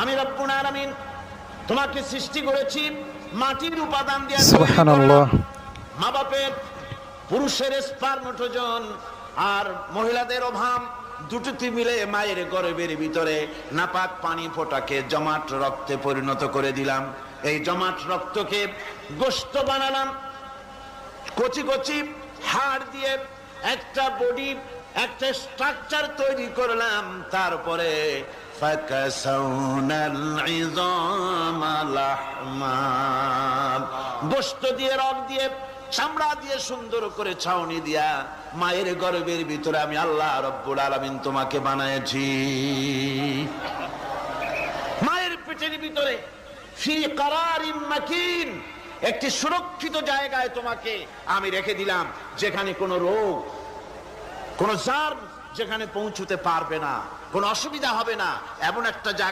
আমি রব্বুল আলামিন তোমাকে সৃষ্টি করেছি মাটির উপাদান দিয়ে সুবহানাল্লাহ। মা বাপের পুরুষের স্পার মুঠোজন আর মহিলাদের অভাব দুটোতে মিলে মায়ের গর্ভের ভিতরে নাপাক পানি ফোটাকে জমাট রক্তে পরিণত করে দিলাম। এই জমাট রক্তকে গোস্ত বানালাম। কচি কচি হাড় দিয়ে একটা বডি একটা স্ট্রাকচার তৈরি করলাম। তারপরে গোস্ত দিয়ে রক দিয়ে, চামড়া দিয়ে সুন্দর করে ছাউনি দিয়া, মায়ের গর্বের ভিতরে আমি আল্লাহ রব্বুল আলামিন তোমাকে বানাইছি। মায়ের পেটের ভিতরে একটি সুরক্ষিত জায়গায় তোমাকে আমি রেখে দিলাম, যেখানে কোনো রোগ, কোন জার যেখানে পৌঁছতে পারবে না। কোনো অসুবিধা হবে না। এমন একটা জায়গা